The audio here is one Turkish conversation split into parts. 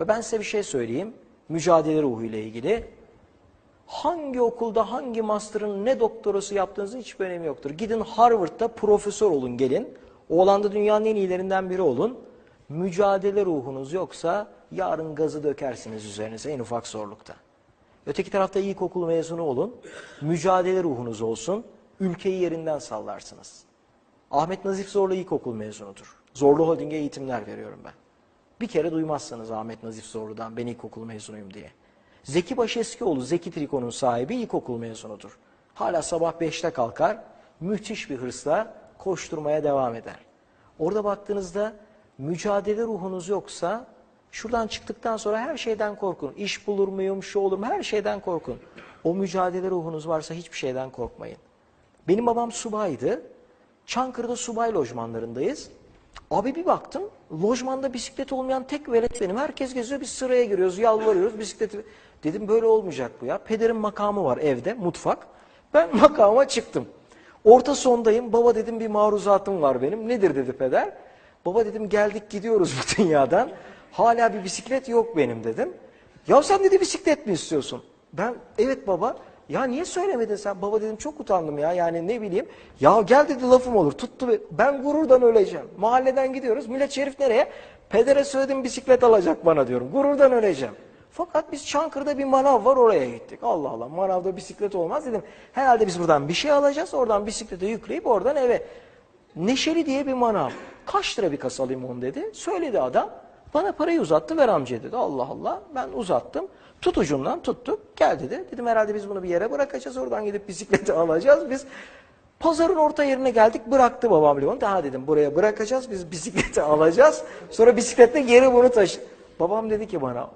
Ve ben size bir şey söyleyeyim. Mücadele ruhu ile ilgili. Hangi okulda hangi master'ın ne doktorası yaptığınızın hiçbir önemi yoktur. Gidin Harvard'da profesör olun gelin. O dünyanın en iyilerinden biri olun. Mücadele ruhunuz yoksa yarın gazı dökersiniz üzerinize en ufak zorlukta. Öteki tarafta ilkokul mezunu olun. Mücadele ruhunuz olsun. Ülkeyi yerinden sallarsınız. Ahmet Nazif Zorlu ilkokul mezunudur. Zorlu Holding'e eğitimler veriyorum ben. Bir kere duymazsanız Ahmet Nazif Zorlu'dan ben ilkokul mezunuyum diye. Zeki Başeskioğlu, Zeki Triko'nun sahibi ilkokul mezunudur. Hala sabah 5'te kalkar, müthiş bir hırsla koşturmaya devam eder. Orada baktığınızda mücadele ruhunuz yoksa şuradan çıktıktan sonra her şeyden korkun. İş bulur muyum, şu olur mu her şeyden korkun. O mücadele ruhunuz varsa hiçbir şeyden korkmayın. Benim babam subaydı. Çankırı'da subay lojmanlarındayız. Abi bir baktım lojmanda bisiklet olmayan tek velet benim. Herkes geziyor biz sıraya giriyoruz yalvarıyoruz bisikleti. Dedim böyle olmayacak bu ya. Pederin makamı var evde mutfak. Ben makama çıktım. Orta sondayım. Baba dedim bir maruzatım var benim. Nedir dedi peder. Baba dedim geldik gidiyoruz bu dünyadan. Hala bir bisiklet yok benim dedim. Ya sen dedi bisiklet mi istiyorsun? Ben evet baba. Ya niye söylemedin sen? Baba dedim çok utandım ya yani ne bileyim. Ya gel dedi lafım olur. Tuttu ben gururdan öleceğim. Mahalleden gidiyoruz. Millet şerif nereye? Pedere söyledim bisiklet alacak bana diyorum. Gururdan öleceğim. Fakat biz Çankırı'da bir manav var oraya gittik. Allah Allah manavda bisiklet olmaz dedim. Herhalde biz buradan bir şey alacağız. Oradan bisiklete yükleyip oradan eve. Neşeli diye bir manav. Kaç lira bir kasa limon dedi. Söyledi adam. Bana parayı uzattı ver amca dedi. Allah Allah ben uzattım. Tut ucundan tuttuk. Gel dedi. Dedim herhalde biz bunu bir yere bırakacağız. Oradan gidip bisikleti alacağız. Biz pazarın orta yerine geldik. Bıraktı babam limonu. Daha dedim buraya bırakacağız. Biz bisikleti alacağız. Sonra bisikletle geri bunu taşı. Babam dedi ki bana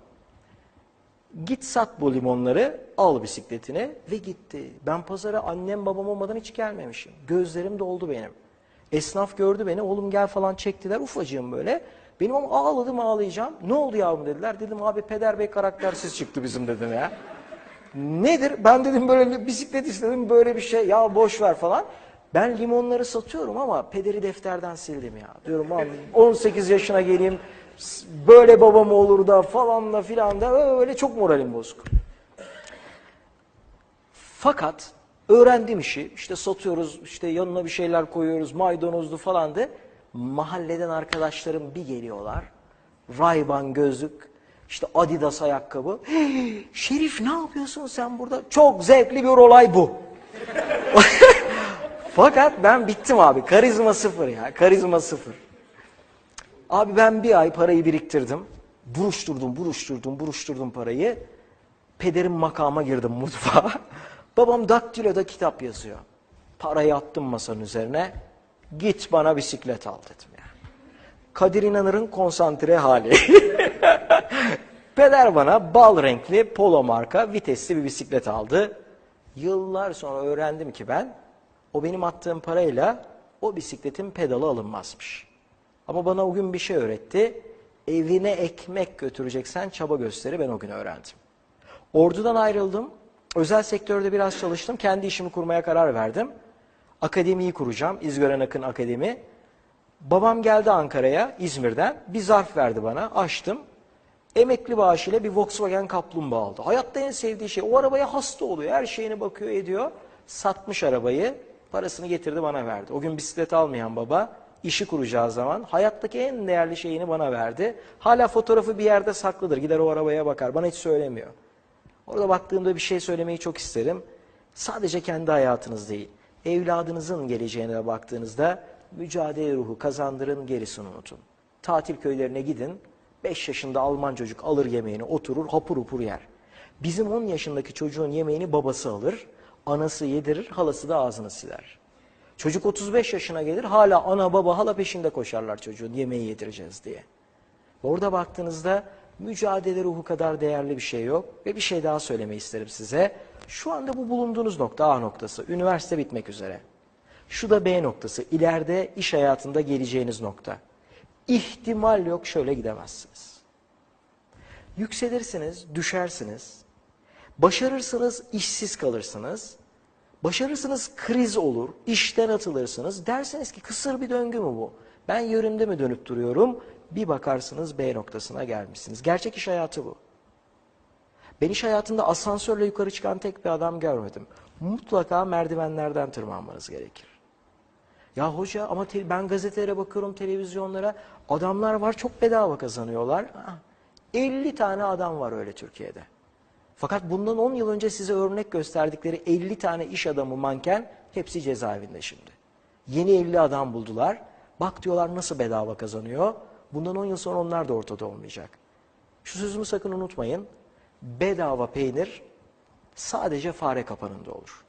Git sat bu limonları, al bisikletini ve gitti. Ben pazara annem babam olmadan hiç gelmemişim. Gözlerim doldu benim. Esnaf gördü beni, oğlum gel falan çektiler ufacığım böyle. Benim ama ağladım ağlayacağım. Ne oldu yavrum dediler. Dedim abi peder bey karaktersiz çıktı bizim dedim ya. Nedir? Ben dedim böyle bisiklet istedim böyle bir şey. Ya boş ver falan. Ben limonları satıyorum ama pederi defterden sildim ya. Diyorum abi 18 yaşına geleyim böyle babam olur da falan da filan da öyle çok moralim bozuk. Fakat öğrendim işi işte satıyoruz işte yanına bir şeyler koyuyoruz maydanozlu falan da mahalleden arkadaşlarım bir geliyorlar. Rayban gözlük işte Adidas ayakkabı. "Hey, Şerif ne yapıyorsun sen burada? Çok zevkli bir olay bu. Fakat ben bittim abi. Karizma sıfır ya. Karizma sıfır. Abi ben bir ay parayı biriktirdim. Buruşturdum, buruşturdum, buruşturdum parayı. Pederim makama girdim mutfağa. Babam daktiloda kitap yazıyor. Parayı attım masanın üzerine. Git bana bisiklet al dedim ya. Kadir İnanır'ın konsantre hali. Peder bana bal renkli polo marka vitesli bir bisiklet aldı. Yıllar sonra öğrendim ki ben o benim attığım parayla o bisikletin pedalı alınmazmış. Ama bana o gün bir şey öğretti. Evine ekmek götüreceksen çaba gösteri ben o gün öğrendim. Ordudan ayrıldım. Özel sektörde biraz çalıştım. Kendi işimi kurmaya karar verdim. Akademiyi kuracağım. İzgören Akın Akademi. Babam geldi Ankara'ya İzmir'den. Bir zarf verdi bana. Açtım. Emekli bağışıyla bir Volkswagen Kaplumbağa aldı. Hayatta en sevdiği şey. O arabaya hasta oluyor. Her şeyine bakıyor ediyor. Satmış arabayı. Parasını getirdi bana verdi. O gün bisiklet almayan baba işi kuracağı zaman hayattaki en değerli şeyini bana verdi. Hala fotoğrafı bir yerde saklıdır. Gider o arabaya bakar. Bana hiç söylemiyor. Orada baktığımda bir şey söylemeyi çok isterim. Sadece kendi hayatınız değil. Evladınızın geleceğine baktığınızda mücadele ruhu kazandırın gerisini unutun. Tatil köylerine gidin. 5 yaşında Alman çocuk alır yemeğini oturur hapur hapur yer. Bizim 10 yaşındaki çocuğun yemeğini babası alır. Anası yedirir, halası da ağzını siler. Çocuk 35 yaşına gelir hala ana baba hala peşinde koşarlar çocuğun yemeği yedireceğiz diye. Orada baktığınızda mücadele ruhu kadar değerli bir şey yok. Ve bir şey daha söylemeyi isterim size. Şu anda bu bulunduğunuz nokta A noktası. Üniversite bitmek üzere. Şu da B noktası. ileride iş hayatında geleceğiniz nokta. İhtimal yok şöyle gidemezsiniz. Yükselirsiniz, düşersiniz. Başarırsınız, işsiz kalırsınız. Başarırsınız kriz olur, işten atılırsınız. Dersiniz ki kısır bir döngü mü bu? Ben yöründe mi dönüp duruyorum? Bir bakarsınız B noktasına gelmişsiniz. Gerçek iş hayatı bu. Ben iş hayatında asansörle yukarı çıkan tek bir adam görmedim. Mutlaka merdivenlerden tırmanmanız gerekir. Ya hoca ama ben gazetelere bakıyorum, televizyonlara. Adamlar var çok bedava kazanıyorlar. Ah, 50 tane adam var öyle Türkiye'de. Fakat bundan 10 yıl önce size örnek gösterdikleri 50 tane iş adamı manken hepsi cezaevinde şimdi. Yeni 50 adam buldular. Bak diyorlar nasıl bedava kazanıyor. Bundan 10 yıl sonra onlar da ortada olmayacak. Şu sözümü sakın unutmayın. Bedava peynir sadece fare kapanında olur.